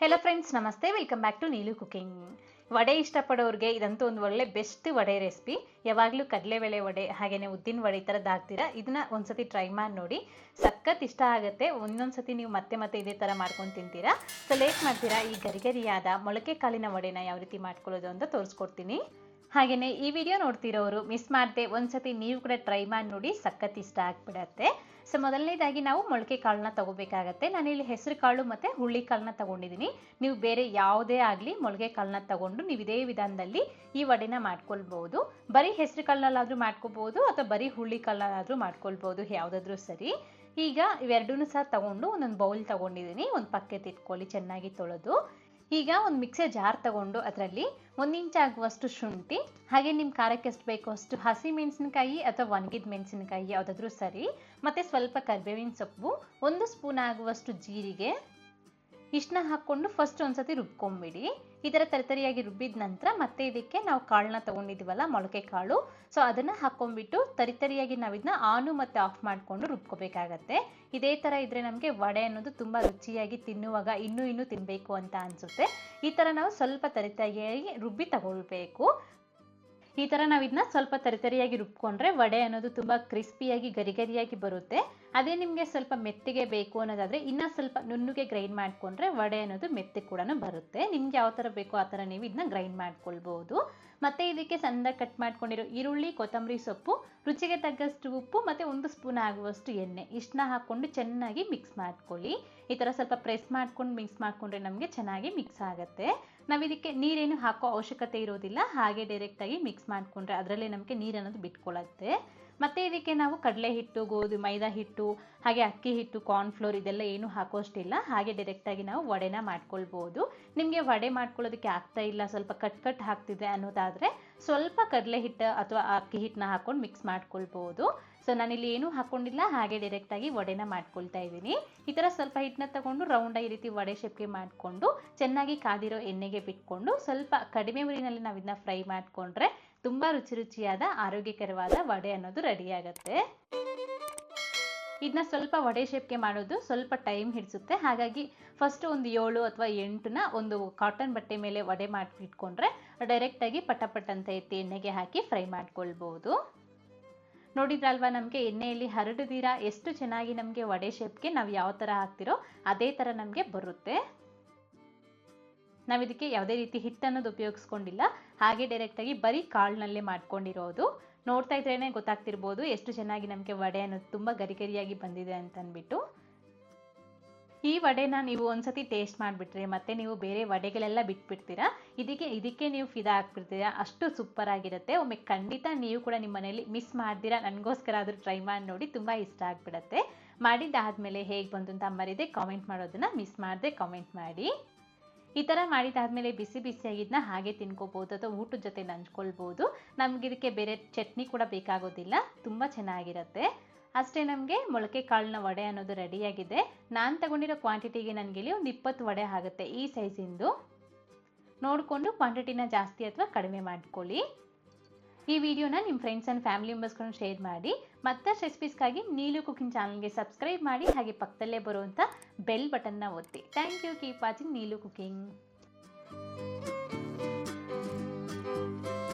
Hello friends ನಮಸ್ತೆ. Welcome back to Neelu cooking vada ಇಷ್ಟಪಡೋರಿಗೆ ಇದಂತೂ ಒಂದು ಒಳ್ಳೆ ಬೆಸ್ಟ್ ವಡೆ ರೆಸಿಪಿ ಯಾವಾಗಲೂ ಕಡಲೆಬೇಳೆ ವಡೆ ಹಾಗೆಯೇ ಉದ್ದಿನ ವಡೆ ಥರದ್ದು ಹಾಕ್ತೀರಾ? ಇದನ್ನ ಒಂದ್ಸತಿ ಟ್ರೈ ಮಾಡಿ ನೋಡಿ. ಸಖತ್ ಇಷ್ಟ ಆಗುತ್ತೆ. ಒಂದೊಂದ್ಸತಿ ನೀವು ಮತ್ತೆ ಮತ್ತೆ ಇದೇ ಥರ ಮಾಡ್ಕೊಂಡು ತಿಂತೀರಾ? ಸೊ ಲೇಟ್ ಮಾಡ್ತೀರಾ? ಈ ಗರಿಗರಿಯಾದ ಮೊಳಕೆ ಕಾಲಿನ ವಡೆನ ಯಾವ ರೀತಿ ಮಾಡ್ಕೊಳ್ಳೋದು ಅಂತ ತೋರಿಸ್ಕೊಡ್ತೀನಿ. ಹಾಗೆಯೇ ಈ ವಿಡಿಯೋ ನೋಡ್ತಿರೋರು ಮಿಸ್ ಮಾಡದೆ, ಒಂದ್ಸತಿ ನೀವು ಕೂಡ ಟ್ರೈ ಮಾಡಿ ನೋಡಿ. ಸಖತ್ ಇಷ್ಟ ಆಗ್ಬಿಡತ್ತೆ. ಸೊ ಮೊದಲನೇದಾಗಿ ನಾವು ಮೊಳಕೆ ಕಾಳನ್ನ ತಗೋಬೇಕಾಗತ್ತೆ. ನಾನಿಲ್ಲಿ ಹೆಸರು ಕಾಳು ಮತ್ತು ಹುಳ್ಳಿ ಕಾಳನ್ನ ತಗೊಂಡಿದ್ದೀನಿ ನೀವು ಬೇರೆ ಯಾವುದೇ ಆಗಲಿ ಮೊಳಕೆ ಕಾಳನ್ನ ತಗೊಂಡು ನೀವು ಇದೇ ವಿಧಾನದಲ್ಲಿ ಈ ವಡೆನ ಮಾಡ್ಕೊಳ್ಬೋದು. ಬರೀ ಹೆಸರು ಕಾಳಲ್ಲಾದರೂ ಮಾಡ್ಕೋಬೋದು ಅಥವಾ ಬರೀ ಹುಳ್ಳಿ ಕಾಳಲ್ಲಾದರೂ ಮಾಡ್ಕೊಳ್ಬೋದು, ಯಾವುದಾದ್ರೂ ಸರಿ. ಈಗ ಇವೆರಡೂ ಸಹ ತಗೊಂಡು ಒಂದೊಂದು ಬೌಲ್ ತಗೊಂಡಿದ್ದೀನಿ ಒಂದು ಪಕ್ಕೆ ಇಟ್ಕೊಳ್ಳಿ, ಚೆನ್ನಾಗಿ ತೊಳೆದು. ಈಗ ಒಂದು ಮಿಕ್ಸರ್ ಜಾರ್ ತಗೊಂಡು ಅದರಲ್ಲಿ ಒಂದು ಇಂಚ್ ಆಗುವಷ್ಟು ಶುಂಠಿ, ಹಾಗೆ ನಿಮ್ಮ ಖಾರಕ್ಕೆ ಎಷ್ಟು ಬೇಕೋ ಅಷ್ಟು ಹಸಿ ಮೆಣಸಿನಕಾಯಿ ಅಥವಾ ಒಣಗಿದ ಮೆಣಸಿನಕಾಯಿ ಯಾವುದಾದ್ರೂ ಸರಿ, ಮತ್ತೆ ಸ್ವಲ್ಪ ಕರಿಬೇವಿನ ಸೊಪ್ಪು, ಒಂದು ಸ್ಪೂನ್ ಆಗುವಷ್ಟು ಜೀರಿಗೆ ಇಷ್ಟನ್ನ ಹಾಕ್ಕೊಂಡು ಫಸ್ಟ್ ಒಂದ್ಸತಿ ರುಬ್ಕೊಂಬಿಡಿ. ಈ ತರಿತರಿಯಾಗಿ ರುಬ್ಬಿದ ನಂತರ ಮತ್ತೆ ಇದಕ್ಕೆ ನಾವು ಕಾಳನ್ನ ತೊಗೊಂಡಿದ್ದೀವಲ್ಲ ಮೊಳಕೆ ಕಾಳು. ಸೊ ಅದನ್ನು ಹಾಕ್ಕೊಂಡ್ಬಿಟ್ಟು ತರಿತರಿಯಾಗಿ ನಾವು ಇದನ್ನ ಆನು ಮತ್ತು ಆಫ್ ಮಾಡಿಕೊಂಡು ರುಬ್ಕೋಬೇಕಾಗತ್ತೆ. ಇದೇ ಥರ ಇದ್ರೆ ನಮಗೆ ವಡೆ ಅನ್ನೋದು ತುಂಬ ರುಚಿಯಾಗಿ ತಿನ್ನುವಾಗ ಇನ್ನೂ ಇನ್ನೂ ತಿನ್ನಬೇಕು ಅಂತ ಅನಿಸುತ್ತೆ. ಈ ಥರ ನಾವು ಸ್ವಲ್ಪ ತರಿತರಿಯಾಗಿ ರುಬ್ಬಿ ತಗೊಳ್ಬೇಕು. ಈ ಥರ ನಾವು ಇದನ್ನ ಸ್ವಲ್ಪ ತರಿತರಿಯಾಗಿ ರುಬ್ಕೊಂಡ್ರೆ ವಡೆ ಅನ್ನೋದು ತುಂಬ ಕ್ರಿಸ್ಪಿಯಾಗಿ, ಗರಿಗರಿಯಾಗಿ ಬರುತ್ತೆ. ಅದೇ ನಿಮಗೆ ಸ್ವಲ್ಪ ಮೆತ್ತಿಗೆ ಬೇಕು ಅನ್ನೋದಾದರೆ ಇನ್ನೂ ಸ್ವಲ್ಪ ನುಣ್ಣಗೆ ಗ್ರೈಂಡ್ ಮಾಡಿಕೊಂಡ್ರೆ ವಡೆ ಅನ್ನೋದು ಮೆತ್ತೆ ಕೂಡ ಬರುತ್ತೆ. ನಿಮ್ಗೆ ಯಾವ ಥರ ಬೇಕೋ ಆ ಥರ ನೀವು ಇದನ್ನ ಗ್ರೈಂಡ್ ಮಾಡ್ಕೊಳ್ಬೋದು. ಮತ್ತು ಇದಕ್ಕೆ ಸಣ್ಣದಾಗಿ ಕಟ್ ಮಾಡ್ಕೊಂಡಿರೋ ಈರುಳ್ಳಿ, ಕೊತ್ತಂಬರಿ ಸೊಪ್ಪು, ರುಚಿಗೆ ತಗ್ಗಷ್ಟು ಉಪ್ಪು ಮತ್ತು ಒಂದು ಸ್ಪೂನ್ ಆಗುವಷ್ಟು ಎಣ್ಣೆ. ಇಷ್ಟನ್ನ ಹಾಕ್ಕೊಂಡು ಚೆನ್ನಾಗಿ ಮಿಕ್ಸ್ ಮಾಡ್ಕೊಳ್ಳಿ. ಈ ಥರ ಸ್ವಲ್ಪ ಪ್ರೆಸ್ ಮಾಡ್ಕೊಂಡು ಮಿಕ್ಸ್ ಮಾಡಿಕೊಂಡ್ರೆ ನಮಗೆ ಚೆನ್ನಾಗಿ ಮಿಕ್ಸ್ ಆಗುತ್ತೆ. ನಾವು ಇದಕ್ಕೆ ನೀರೇನು ಹಾಕೋ ಅವಶ್ಯಕತೆ ಇರೋದಿಲ್ಲ, ಹಾಗೆ ಡೈರೆಕ್ಟಾಗಿ ಮಿಕ್ಸ್ ಮಾಡಿಕೊಂಡ್ರೆ ಅದರಲ್ಲೇ ನಮಗೆ ನೀರು ಅನ್ನೋದು ಬಿಟ್ಕೊಳ್ಳುತ್ತೆ ಮತ್ತು ಇದಕ್ಕೆ ನಾವು ಕಡಲೆ ಹಿಟ್ಟು, ಗೋಧಿ, ಮೈದಾ ಹಿಟ್ಟು, ಹಾಗೆ ಅಕ್ಕಿ ಹಿಟ್ಟು ಕಾರ್ನ್ಫ್ಲೋರ್ ಇದೆಲ್ಲ ಏನು ಹಾಕೋಷ್ಟಿಲ್ಲ, ಹಾಗೆ ಡೈರೆಕ್ಟಾಗಿ ನಾವು ವಡೆನ ಮಾಡ್ಕೊಳ್ಬೋದು. ನಿಮಗೆ ವಡೆ ಮಾಡ್ಕೊಳ್ಳೋದಕ್ಕೆ ಆಗ್ತಾ ಇಲ್ಲ, ಸ್ವಲ್ಪ ಕಟ್ ಕಟ್ ಹಾಕ್ತಿದೆ ಅನ್ನೋದಾದರೆ ಸ್ವಲ್ಪ ಕಡಲೆ ಹಿಟ್ಟು ಅಥವಾ ಅಕ್ಕಿ ಹಿಟ್ಟನ್ನ ಹಾಕ್ಕೊಂಡು ಮಿಕ್ಸ್ ಮಾಡ್ಕೊಳ್ಬೋದು. ಸೊ ನಾನಿಲ್ಲಿ ಏನೂ ಹಾಕ್ಕೊಂಡಿಲ್ಲ ಹಾಗೆ ಡೈರೆಕ್ಟಾಗಿ ವಡೆನ ಮಾಡ್ಕೊಳ್ತಾ ಇದ್ದೀನಿ. ಈ ಥರ ಸ್ವಲ್ಪ ಹಿಟ್ಟನ್ನ ತಗೊಂಡು ರೌಂಡ್ ಈ ರೀತಿ ವಡೆ ಶೇಪ್ಗೆ ಮಾಡಿಕೊಂಡು, ಚೆನ್ನಾಗಿ ಕಾದಿರೋ ಎಣ್ಣೆಗೆ ಬಿಟ್ಕೊಂಡು, ಸ್ವಲ್ಪ ಕಡಿಮೆ ಉರಿನಲ್ಲಿ ನಾವು ಇದನ್ನ ಫ್ರೈ ಮಾಡಿಕೊಂಡ್ರೆ ತುಂಬ ರುಚಿ ರುಚಿಯಾದ, ಆರೋಗ್ಯಕರವಾದ ವಡೆ ಅನ್ನೋದು ರೆಡಿ ಆಗುತ್ತೆ. ಇದನ್ನ ಸ್ವಲ್ಪ ವಡೆ ಶೇಪ್ಗೆ ಮಾಡೋದು ಸ್ವಲ್ಪ ಟೈಮ್ ಹಿಡಿಸುತ್ತೆ. ಹಾಗಾಗಿ ಫಸ್ಟ್ ಒಂದು ಏಳು ಅಥವಾ ಎಂಟನ್ನ ಒಂದು ಕಾಟನ್ ಬಟ್ಟೆ ಮೇಲೆ ವಡೆ ಮಾಡಿ ಇಟ್ಕೊಂಡ್ರೆ ಡೈರೆಕ್ಟಾಗಿ ಪಟ ಪಟ್ ಅಂತ ಎತ್ತಿ ಎಣ್ಣೆಗೆ ಹಾಕಿ ಫ್ರೈ ಮಾಡ್ಕೊಳ್ಬೋದು. ನೋಡಿದ್ರಲ್ವಾ, ನಮಗೆ ಎಣ್ಣೆಯಲ್ಲಿ ಹರಡಿದೀರಾ, ಎಷ್ಟು ಚೆನ್ನಾಗಿ ನಮಗೆ ವಡೆ ಶೇಪ್ಗೆ ನಾವು ಯಾವ ಥರ ಹಾಕ್ತಿರೋ ಅದೇ ಥರ ನಮಗೆ ಬರುತ್ತೆ. ನಾವು ಇದಕ್ಕೆ ಯಾವುದೇ ರೀತಿ ಹಿಟ್ಟನ್ನೋದು ಉಪಯೋಗಿಸ್ಕೊಂಡಿಲ್ಲ. ಹಾಗೆ ಡೈರೆಕ್ಟಾಗಿ ಬರೀ ಕಾಳಿನಲ್ಲೇ ಮಾಡ್ಕೊಂಡಿರೋದು. ನೋಡ್ತಾ ಇದ್ರೇ ಗೊತ್ತಾಗ್ತಿರ್ಬೋದು ಎಷ್ಟು ಚೆನ್ನಾಗಿ ನಮಗೆ ವಡೆ ಅನ್ನೋದು ತುಂಬ ಗರಿಗರಿಯಾಗಿ ಬಂದಿದೆ ಅಂತ ಅಂದ್ಬಿಟ್ಟು ಈ ವಡೆನ ನೀವು ಒಂದ್ಸತಿ ಟೇಸ್ಟ್ ಮಾಡಿಬಿಟ್ರೆ ಮತ್ತೆ ನೀವು ಬೇರೆ ವಡೆಗಳೆಲ್ಲ ಬಿಟ್ಬಿಡ್ತೀರಾ? ಇದಕ್ಕೆ ಇದಕ್ಕೆ ನೀವು ಫಿದಾ ಹಾಕ್ಬಿಡ್ತೀರಾ ಅಷ್ಟು ಸೂಪರ್ ಆಗಿರುತ್ತೆ. ಒಮ್ಮೆ ಖಂಡಿತ ನೀವು ಕೂಡ ನಿಮ್ಮ ಮನೇಲಿ ಮಿಸ್ ಮಾಡ್ದಿರಾ ನನಗೋಸ್ಕರ ಆದರೂ ಟ್ರೈ ಮಾಡಿ ನೋಡಿ ತುಂಬ ಇಷ್ಟ ಆಗಿಬಿಡತ್ತೆ. ಮಾಡಿದ್ದಾದಮೇಲೆ ಹೇಗೆ ಬಂತು ಅಂತ ಮರಿದೆ ಕಾಮೆಂಟ್ ಮಾಡೋದನ್ನ ಮಿಸ್ ಮಾಡದೆ ಕಾಮೆಂಟ್ ಮಾಡಿ. ಈ ಥರ ಮಾಡಿದಾದ್ಮೇಲೆ ಬಿಸಿ ಬಿಸಿಯಾಗಿದ್ದನ್ನ ಹಾಗೆ ತಿನ್ಕೋಬೋದು ಅಥವಾ ಊಟದ ಜೊತೆ ನಂಚ್ಕೊಳ್ಬೋದು. ನಮ್ಗೆ ಇದಕ್ಕೆ ಬೇರೆ ಚಟ್ನಿ ಕೂಡ ಬೇಕಾಗೋದಿಲ್ಲ. ತುಂಬ ಚೆನ್ನಾಗಿರುತ್ತೆ. ಅಷ್ಟೇ ನಮಗೆ ಮೊಳಕೆ ಕಾಳಿನ ವಡೆ ಅನ್ನೋದು ರೆಡಿಯಾಗಿದೆ ನಾನು ತಗೊಂಡಿರೋ ಕ್ವಾಂಟಿಟಿಗೆ ನನಗೆ ಇಲ್ಲಿ ಒಂದು ಇಪ್ಪತ್ತು ವಡೆ ಆಗುತ್ತೆ ಈ ಸೈಜಿಂದು ನೋಡಿಕೊಂಡು ಕ್ವಾಂಟಿಟಿನ ಜಾಸ್ತಿ ಅಥವಾ ಕಡಿಮೆ ಮಾಡ್ಕೊಳ್ಳಿ. ಈ ವಿಡಿಯೋನ ನಿಮ್ಮ ಫ್ರೆಂಡ್ಸ್ ಆ್ಯಂಡ್ ಫ್ಯಾಮಿಲಿ ಮೆಂಬರ್ಸ್ಗಳನ್ನು ಶೇರ್ ಮಾಡಿ. ಮತ್ತಷ್ಟು ರೆಸಿಪೀಸ್ಗಾಗಿ ನೀಲು ಕುಕಿಂಗ್ ಚಾನಲ್ಗೆ ಸಬ್ಸ್ಕ್ರೈಬ್ ಮಾಡಿ, ಹಾಗೆ ಪಕ್ಕದಲ್ಲೇ ಬರುವಂಥ ಬೆಲ್ ಬಟನ್ನ ಒತ್ತಿ. Thank you keep watching Neelu cooking